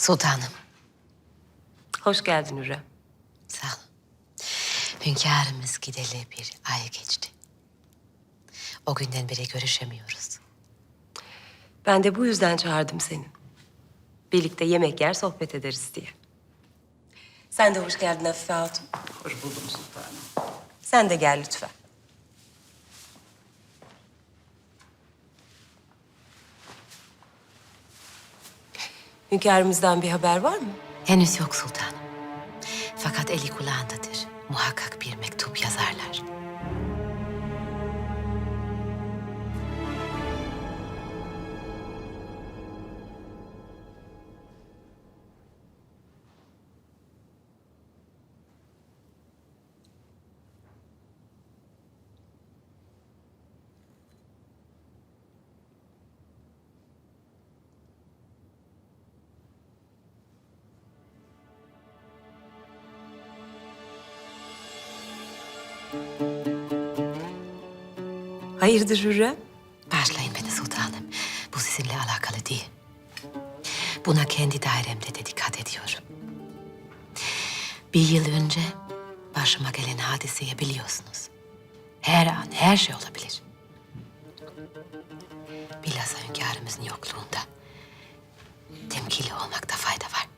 Sultanım. Hoş geldin Hürrem. Sağ olun. Hünkârımız gideli bir ay geçti. O günden beri görüşemiyoruz. Ben de bu yüzden çağırdım seni. Birlikte yemek yer, sohbet ederiz diye. Sen de hoş geldin Afife Hatun. Hoş buldum sultanım. Sen de gel lütfen. Hünkârımızdan bir haber var mı? Henüz yok sultanım. Fakat eli kulağındadır. Muhakkak bir mektup yazarlar. Hayırdır Hürrem? Bağışlayın beni sultanım. Bu sizinle alakalı değil. Buna kendi dairemde de dikkat ediyorum. Bir yıl önce başıma gelen hadiseyi biliyorsunuz. Her an her şey olabilir. Bilhassa hünkârımızın yokluğunda temkili olmakta fayda var.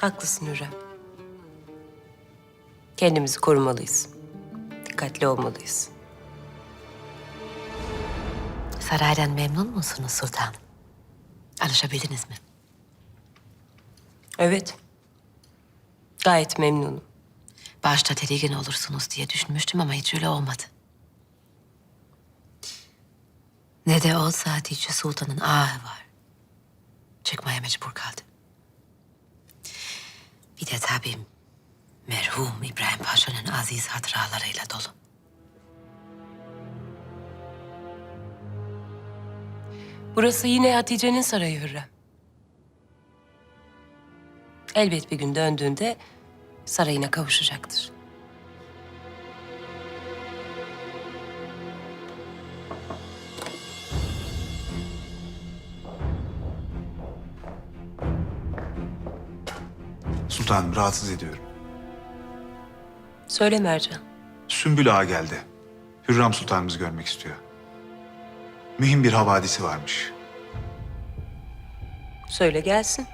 Haklısın Hürrem. Kendimizi korumalıyız. Dikkatli olmalıyız. Saraydan memnun musunuz sultanım? Alışabildiniz mi? Evet. Gayet memnunum. Başta tedirgin olursunuz diye düşünmüştüm ama hiç öyle olmadı. Ne de olsa Hatice Sultan'ın ahı var. Çıkmaya mecbur kaldı. Bir de tabii merhum İbrahim Paşa'nın aziz hatıralarıyla dolu. Burası yine Hatice'nin sarayı Hürrem. Elbet bir gün döndüğünde sarayına kavuşacaktır. Sultanım rahatsız ediyorum. Söyle Mercan. Sümbül Ağa geldi. Hürrem Sultanımızı görmek istiyor. Mühim bir havadisi varmış. Söyle gelsin.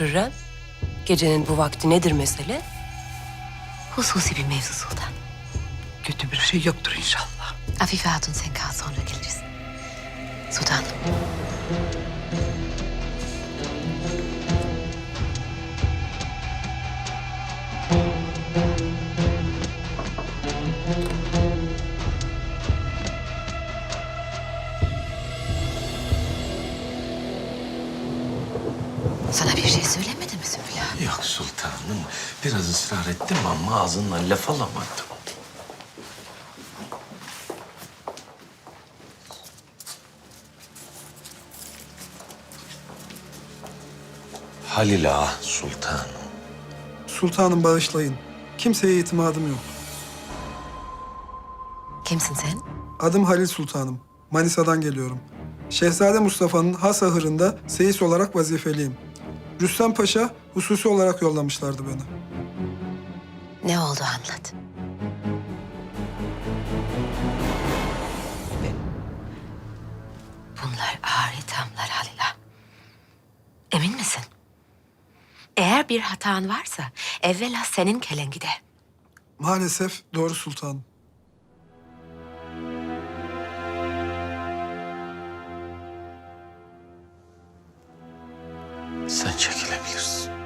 Hürrem? Gecenin bu vakti nedir mesele? Hususi bir mevzu sultan. Kötü bir şey yoktur inşallah. Afife Hatun sen kal sonra geliriz. Sultanım. Ettim ama ağzından laf alamadım. Halil Ağa sultanım. Sultanım bağışlayın. Kimseye itimadım yok. Kimsin sen? Adım Halil Sultanım. Manisa'dan geliyorum. Şehzade Mustafa'nın has ahırında seyis olarak vazifeliyim. Rüstem Paşa hususi olarak yollamışlardı beni. Ne oldu anlat. Bunlar ağır ithamlar Halil'a. Emin misin? Eğer bir hatan varsa evvela senin kelen gider. Maalesef doğru sultanım. Sen çekilebilirsin.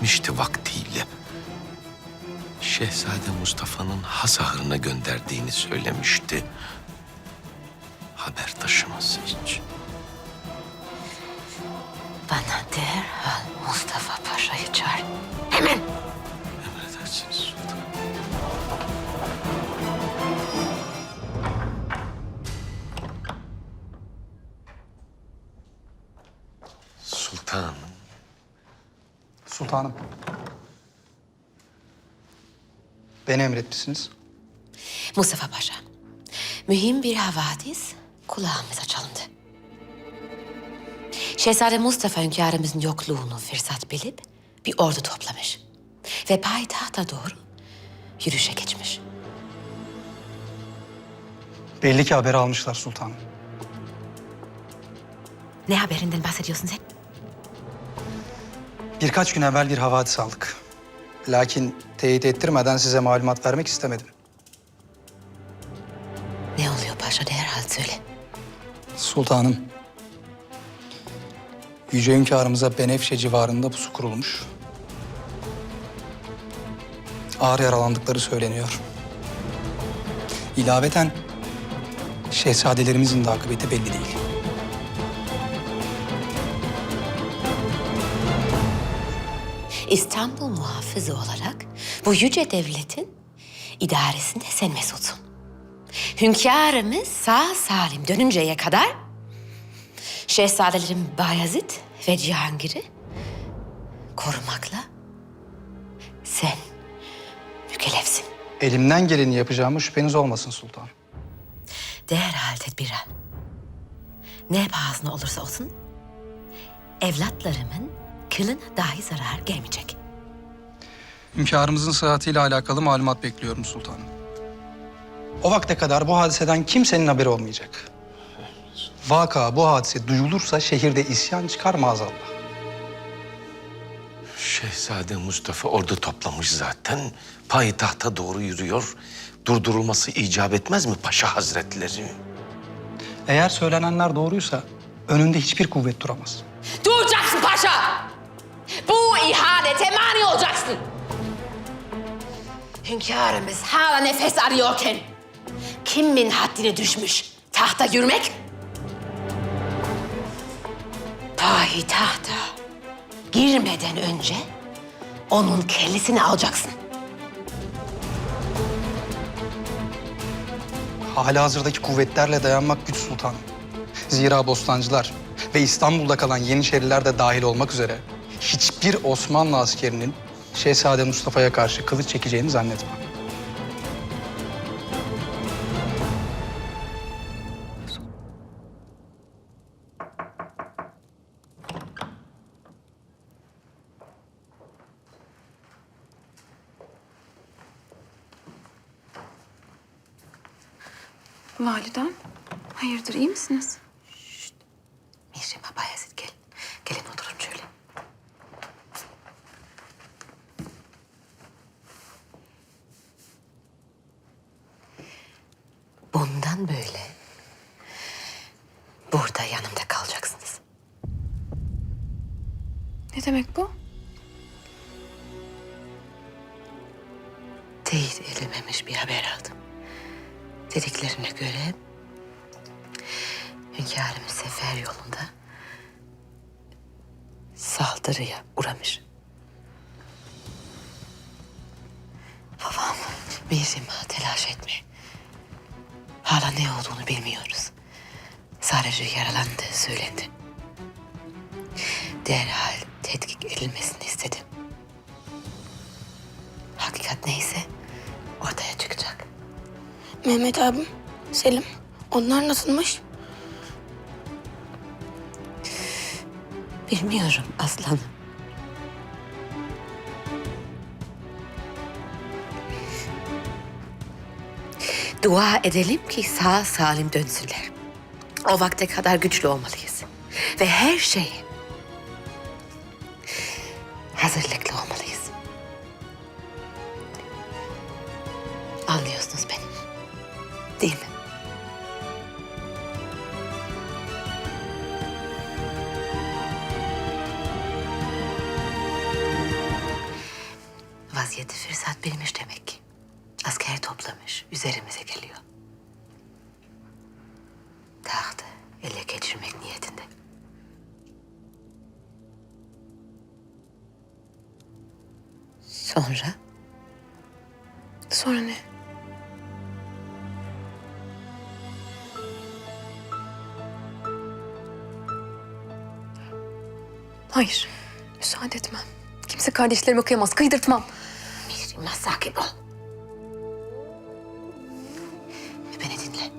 Bahsetmişti vaktiyle. Şehzade Mustafa'nın has ahırına gönderdiğini söylemişti. Haber taşıması hiç. Bana derhal Beni emretmişsiniz. Mustafa Paşa, mühim bir havadis kulağımıza çalındı. Şehzade Mustafa hünkârımızın yokluğunu fırsat bilip bir ordu toplamış. Ve payitahta doğru yürüyüşe geçmiş. Belli ki haberi almışlar sultanım. Ne haberinden bahsediyorsun sen? Birkaç gün evvel bir havadis aldık. Lakin teyit ettirmeden size malumat vermek istemedim. Ne oluyor paşa derhal söyle. Sultanım. Yüce hünkârımıza Benefşe civarında pusu kurulmuş. Ağır yaralandıkları söyleniyor. İlaveten şehzadelerimizin de akıbeti belli değil. İstanbul muhafızı olarak bu yüce devletin idaresinde sen mesutsun. Hünkârımız sağ salim dönünceye kadar şehzadelerim Bayezid ve Cihangir'i korumakla sen mükellefsin. Elimden geleni yapacağımı şüpheniz olmasın sultanım. Derhal tedbir al. Ne pahasına olursa olsun evlatlarımın kılına dahi zarar gelmeyecek. Hünkârımızın sıhhatiyle alakalı malumat bekliyorum sultanım. O vakte kadar bu hadiseden kimsenin haberi olmayacak. Vaka bu hadise duyulursa şehirde isyan çıkar maazallah. Şehzade Mustafa ordu toplamış zaten. Payitahta doğru yürüyor. Durdurulması icap etmez mi Paşa Hazretleri? Eğer söylenenler doğruysa önünde hiçbir kuvvet duramaz. Duracaksın paşa! İhanete mani olacaksın! Hünkârımız hala nefes arıyorken kimin haddine düşmüş tahta yürümek? Payitahta girmeden önce onun kellesini alacaksın. Hala hazırdaki kuvvetlerle dayanmak güç sultanım. Zira bostancılar ve İstanbul'da kalan Yeniçeriler de dahil olmak üzere hiçbir Osmanlı askerinin Şehzade Mustafa'ya karşı kılıç çekeceğini zannetmem. Validem, hayırdır iyi misiniz? Teyit edilmemiş bir haber aldım. Dediklerine göre hünkârımız sefer yolunda saldırıya uğramış. Babam, Mihrimah telaş etme. Hala ne olduğunu bilmiyoruz. Sadece yaralandığı söylendi. Derhal tetkik edilmesini Mehmet abim, Selim. Onlar nasılmış? Bilmiyorum aslanım. Dua edelim ki sağ salim dönsünler. O vakte kadar güçlü olmalıyız. Ve her şeye hazırlıklı Sonra Sonra ne? Hayır. Müsaade etmem. Kimse kardeşlerime kıyamaz. Kıydırtmam. Mihrimah sakin ol. Ve beni dinle.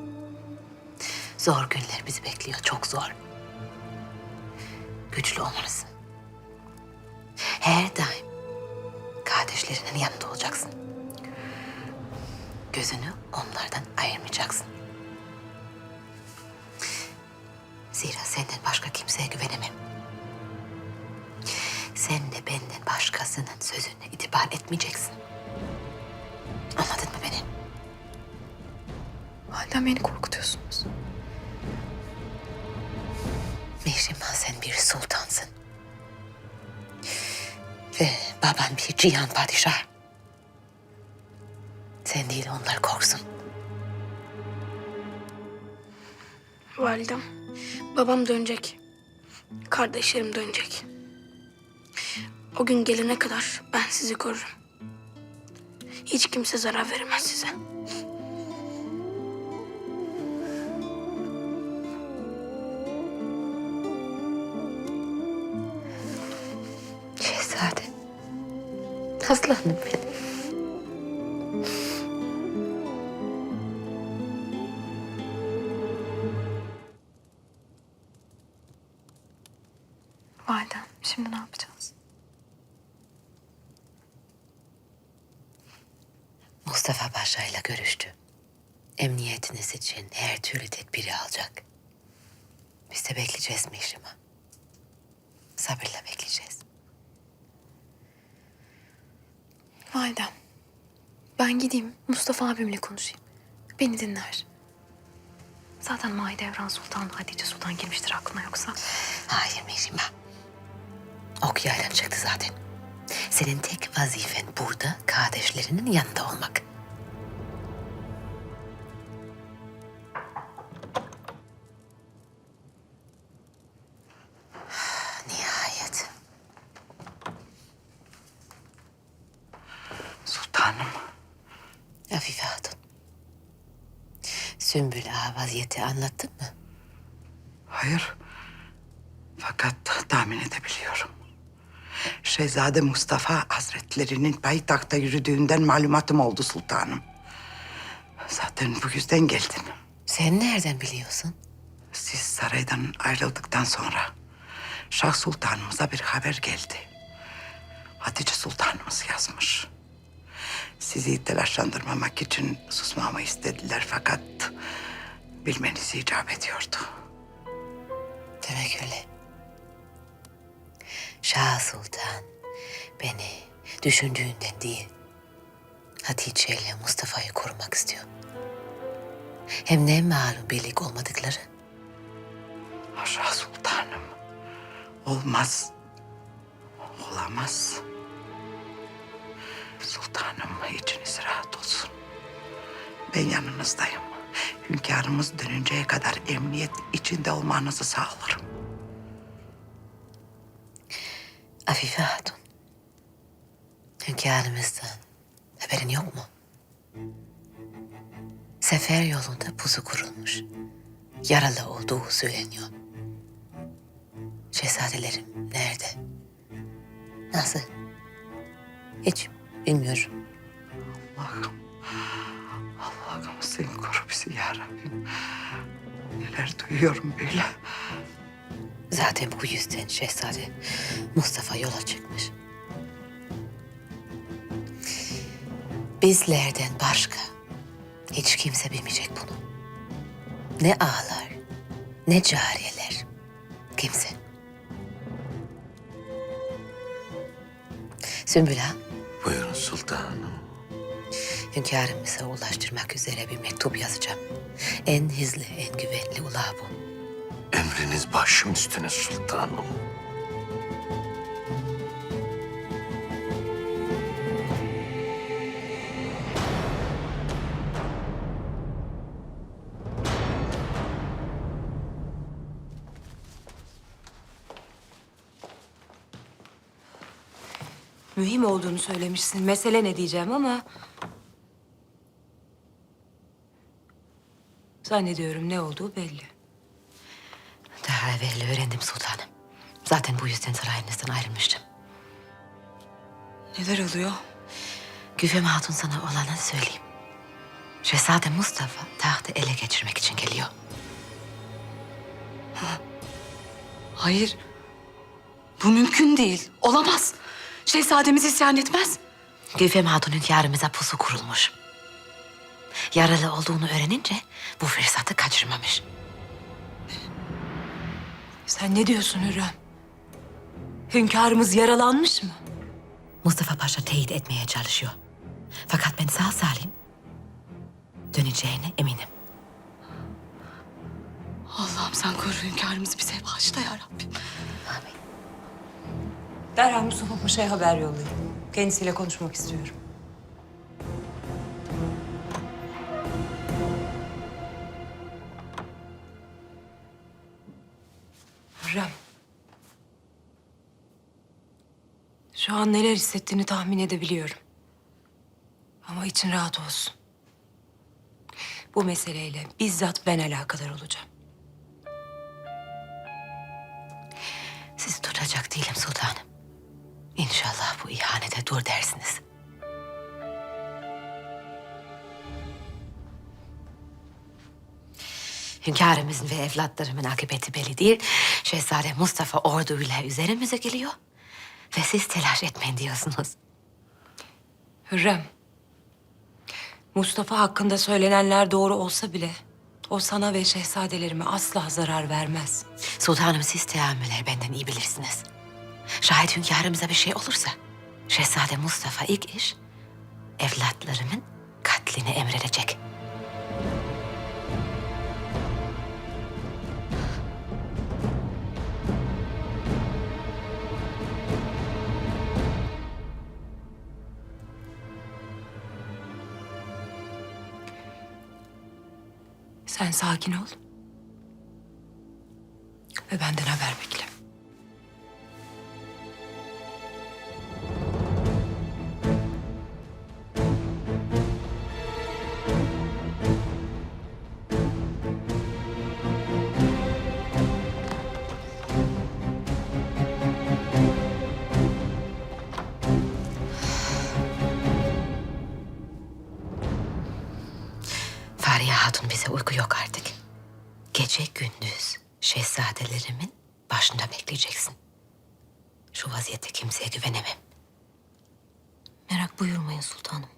Zor günler bizi bekliyor, çok zor. Güçlü olmalısın. Her daim kardeşlerinin yanında olacaksın. Gözünü onlardan ayırmayacaksın. Zira senden başka kimseye güvenemem. Sen de benden başkasının sözüne itibar etmeyeceksin. Anladın mı beni? Halden beni korkutuyorsunuz. Mihrimah sen bir sultansın. Baban bir cihan padişah. Sen değil onlar korksun. Validem, babam dönecek. Kardeşlerim dönecek. O gün gelene kadar ben sizi korurum. Hiç kimse zarar veremez size. Şehzade. Aslanım benim. Beni dinler. Zaten Mahidevran Sultan Hatice Sultan girmiştir aklına yoksa. Hayır Mihrimah. Ok yaylan çıktı zaten. Senin tek vazifen burada kardeşlerinin yanında olmak. Vaziyeti anlattın mı? Hayır. Fakat tahmin edebiliyorum. Şehzade Mustafa Hazretlerinin payitakhta yürüdüğünden malumatım oldu sultanım. Zaten bu yüzden geldim. Sen nereden biliyorsun? Siz saraydan ayrıldıktan sonra Şah Sultanımıza bir haber geldi. Hatice Sultanımız yazmış. Sizi telaşlandırmamak için susmamı istediler fakat bilmenizi icap ediyordu. Demek öyle. Şah Sultan beni düşündüğünden değil, Hatice ile Mustafa'yı korumak istiyor. Hem ne malum birlik olmadıkları. Haşa sultanım. Olmaz. Olamaz. Sultanım içiniz rahat olsun. Ben yanınızdayım. Hünkârımız dönünceye kadar emniyet içinde olmanızı sağlarım. Afife Hatun. Hünkârımızdan haberin yok mu? Sefer yolunda pusu kurulmuş. Yaralı olduğu söyleniyor. Şehzadelerim nerede? Nasıl? Hiç bilmiyorum. Allah'ım. Allah'ım sen koru ya Rabbim. Neler duyuyorum böyle. Zaten bu yüzden Şehzade Mustafa yola çıkmış. Bizlerden başka hiç kimse bilmeyecek bunu. Ne ağalar, ne cariyeler, kimse. Sümbül Ağa, Buyurun sultanım. Hünkârımıza ulaştırmak üzere bir mektup yazacağım. En hızlı, en güvenli ulağı bu. Emriniz başım üstüne sultanım. Mühim olduğunu söylemişsin. Mesele ne diyeceğim ama Zannediyorum ne olduğu belli. Daha evvel öğrendim sultanım. Zaten bu yüzden sarayınızdan ayrılmıştım. Neler oluyor? Güfem Hatun sana olanı söyleyeyim. Şehzade Mustafa tahtı ele geçirmek için geliyor. Hayır. Bu mümkün değil. Olamaz. Şehzademiz isyan etmez. Güfem Hatun hünkârımıza pusu kurulmuş. Yaralı olduğunu öğrenince bu fırsatı kaçırmamış. Sen ne diyorsun Hürrem? Hünkârımız yaralanmış mı? Mustafa Paşa teyit etmeye çalışıyor. Fakat ben sağ salim döneceğine eminim. Allah'ım sen koru hünkârımızı bize bağışla ya Rabbim. Amin. Derhal Mustafa Paşa'ya haber yollayın. Kendisiyle konuşmak istiyorum. Hürrem. Şu an neler hissettiğini tahmin edebiliyorum. Ama için rahat olsun. Bu meseleyle bizzat ben alakadar olacağım. Sizi tutacak değilim sultanım. İnşallah bu ihanete dur dersiniz. Hünkârımızın ve evlatlarımın akıbeti belli değil. Şehzade Mustafa orduyla üzerimize geliyor. Ve siz telaş etmeyin diyorsunuz. Hürrem. Mustafa hakkında söylenenler doğru olsa bile o sana ve şehzadelerime asla zarar vermez. Sultanım siz teamüller benden iyi bilirsiniz. Şayet hünkârımıza bir şey olursa... Şehzade Mustafa ilk iş... ...evlatlarımın katlini emredecek. Sen sakin ol. Ve benden haber bekle. Gece gündüz şehzadelerimin başında bekleyeceksin. Şu vaziyette kimseye güvenemem. Merak buyurmayın sultanım.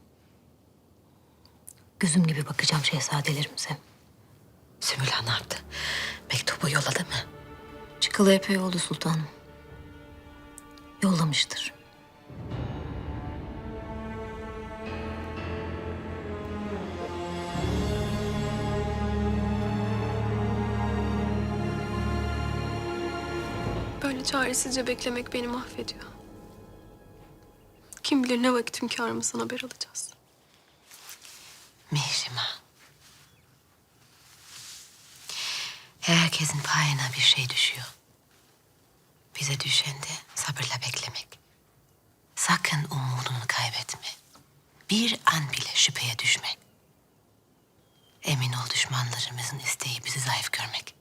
Gözüm gibi bakacağım şehzadelerimize. Sümbül Ağa ne yaptı? Mektubu yolladı mı? Çıkalı epey oldu sultanım. Yollamıştır. Çaresizce beklemek beni mahvediyor. Kim bilir ne vakit hünkârımızdan haber alacağız. Mihrimah. Herkesin payına bir şey düşüyor. Bize düşen de sabırla beklemek. Sakın umudunu kaybetme. Bir an bile şüpheye düşme. Emin ol düşmanlarımızın isteği bizi zayıf görmek.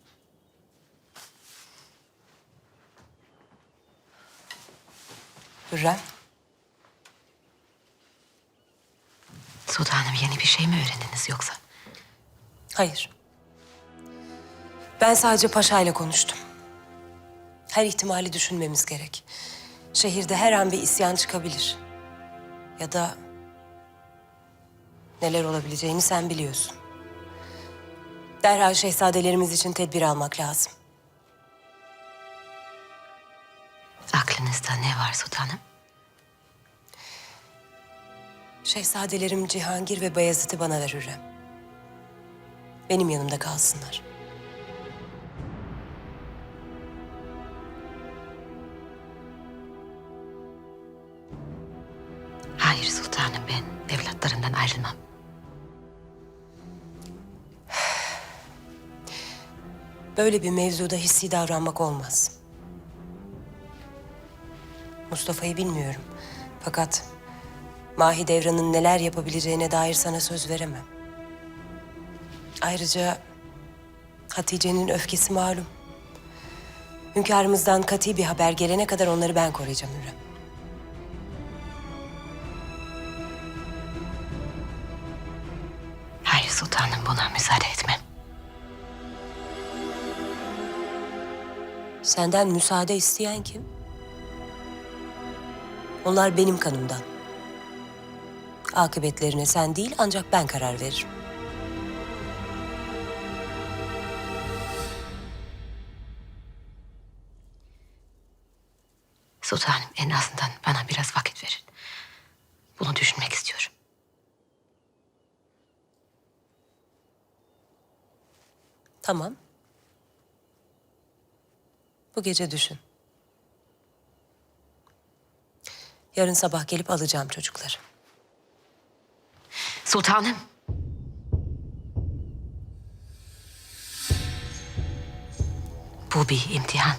Hürrem. Sultanım yeni bir şey mi öğrendiniz yoksa? Hayır. Ben sadece Paşa ile konuştum. Her ihtimali düşünmemiz gerek. Şehirde her an bir isyan çıkabilir. Ya da neler olabileceğini sen biliyorsun. Derhal şehzadelerimiz için tedbir almak lazım. Aklınızda ne var sultanım? Şehzadelerim Cihangir ve Bayezid'i bana ver Hürrem. Benim yanımda kalsınlar. Hayır sultanım ben evlatlarımdan ayrılmam. Böyle bir mevzuda hissi davranmak olmaz. Mustafa'yı bilmiyorum. Fakat Mahidevran'ın neler yapabileceğine dair sana söz veremem. Ayrıca Hatice'nin öfkesi malum. Hünkârımızdan kati bir haber gelene kadar onları ben koruyacağım Hürrem. Hayır sultanım buna müsaade etmem. Senden müsaade isteyen kim? Onlar benim kanımdan. Akıbetlerine sen değil ancak ben karar veririm. Sultanım en azından bana biraz vakit verin. Bunu düşünmek istiyorum. Tamam. Bu gece düşün. Yarın sabah gelip alacağım çocukları. Sultanım. Bu bir imtihan.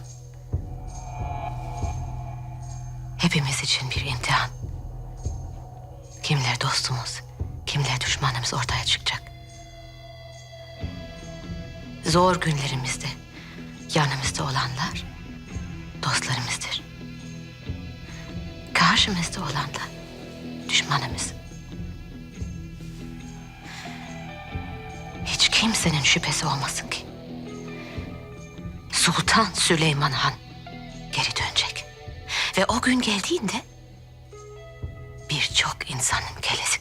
Hepimiz için bir imtihan. Kimler dostumuz, kimler düşmanımız ortaya çıkacak. Zor günlerimizde yanımızda olanlar dostlarımızdır. Karşımızda olanlar düşmanımız. Hiç kimsenin şüphesi olmasın ki. Sultan Süleyman Han geri dönecek. Ve o gün geldiğinde birçok insanın kellesi